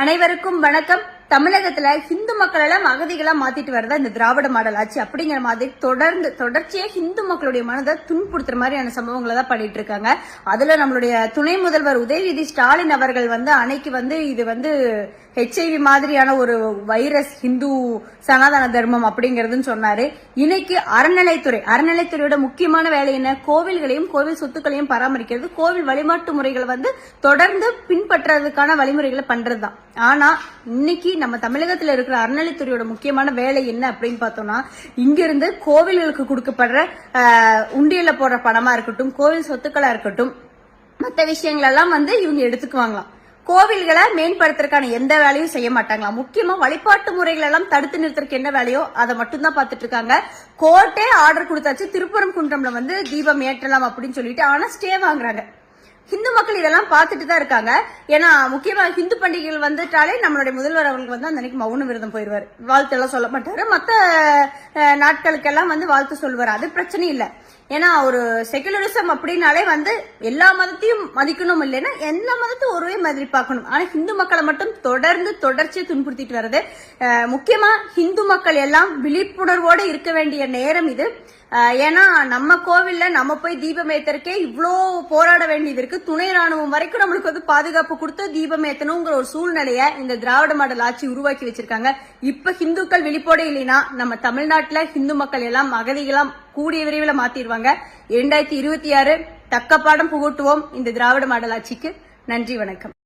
அனைவருக்கும் வணக்கம். தமிழகத்துல ஹிந்து மக்கள் எல்லாம் அகதிகளா மாத்திட்டு வரதா இந்த திராவிட மாடல் ஆட்சி அப்படிங்கிற மாதிரி தொடர்ந்து தொடர்ச்சியா ஹிந்து மக்களுடைய மனதை துன்புறுத்துற மாதிரியான சம்பவங்களை தான் பண்ணிட்டு இருக்காங்க. அதுல நம்மளுடைய துணை முதல்வர் உதயநிதி ஸ்டாலின் அவர்கள் வந்து அன்னைக்கு வந்து இது வந்து ஹெச்ஐவி மாதிரியான ஒரு வைரஸ் ஹிந்து சனாதன தர்மம் அப்படிங்கறதுன்னு சொன்னாரு. இன்னைக்கு அறநிலைத்துறை அறநிலைத்துறையோட முக்கியமான வேலை என்ன? கோவில்களையும் கோவில் சொத்துக்களையும் பராமரிக்கிறது. கோவில் வழிபாட்டு முறைகளை வந்து தொடர்ந்து பின்பற்றுறதுக்கான வழிமுறைகளை பண்றதுதான். ஆனா இன்னைக்கு நம்ம தமிழகத்துல இருக்கிற அறநிலைத்துறையோட முக்கியமான வேலை என்ன அப்படின்னு பார்த்தோம்னா இங்கிருந்து கோவில்களுக்கு கொடுக்கப்படுற உண்டியல போடுற பணமா இருக்கட்டும் கோவில் சொத்துக்களா இருக்கட்டும் மற்ற விஷயங்கள் எல்லாம் வந்து இவங்க எடுத்துக்குவாங்களாம். கோவில்களை மேம்படுத்துறதுக்கான எந்த வேலையும் செய்ய மாட்டாங்களாம் முக்கியமா வழிபாட்டு முறைகள் எல்லாம் தடுத்து நிறுத்துறதுக்கு என்ன வேலையோ அதை மட்டும்தான் பார்த்துட்டு இருக்காங்க. கோர்ட்டே ஆர்டர் கொடுத்தாச்சு. திருப்பரம் குன்றம்ல வந்து தீபம் ஏற்றலாம் அப்படின்னு சொல்லிட்டு ஆனா ஸ்டே வாங்குறாங்க. ஹிந்து மக்கள் இதெல்லாம் பார்த்துட்டு தான் இருக்காங்க. ஏன்னா முக்கியமா ஹிந்து பண்டிகைகள் வந்துட்டாலே நம்மளுடைய முதல்வர் அவர்களுக்கு வந்து அந்த அன்னைக்கு மௌன விரதம் போயிடுவார். வாழ்த்து எல்லாம் சொல்ல மாட்டாரு. மற்ற நாட்களுக்கெல்லாம் வந்து வாழ்த்து சொல்லுவார். அது பிரச்சனை இல்லை. ஏன்னா ஒரு செகுலரிசம் அப்படின்னாலே வந்து எல்லா மதத்தையும் மதிக்கணும் இல்லைன்னா எந்த மதத்தையும் ஒருவே மாதிரி பார்க்கணும். ஆனா ஹிந்து மக்களை மட்டும் தொடர்ந்து தொடர்ச்சியை துன்புறுத்திட்டு வருது முக்கியமா ஹிந்து மக்கள் எல்லாம் விழிப்புணர்வோடு இருக்க வேண்டிய நேரம் இது. ஏன்னா நம்ம கோவில்ல நம்ம போய் தீபம் ஏத்தருக்கே இவ்வளோ போராட வேண்டியது இருக்கு. துணை ராணுவம் வரைக்கும் நம்மளுக்கு வந்து பாதுகாப்பு கொடுத்து தீபம் ஏத்தணுங்கிற ஒரு சூழ்நிலைய இந்த திராவிட மாடல் ஆட்சி உருவாக்கி வச்சிருக்காங்க. இப்ப ஹிந்துக்கள் விழிப்போட இல்லைன்னா நம்ம தமிழ்நாட்டுல ஹிந்து மக்கள் எல்லாம் அகதிகளாம் கூடிய விரைவில் மாத்திடுவாங்க. இரண்டாயிரத்தி இருபத்தி ஆறு தக்க பாடம் புகட்டுவோம் இந்த திராவிட மாடல் ஆட்சிக்கு. நன்றி வணக்கம்.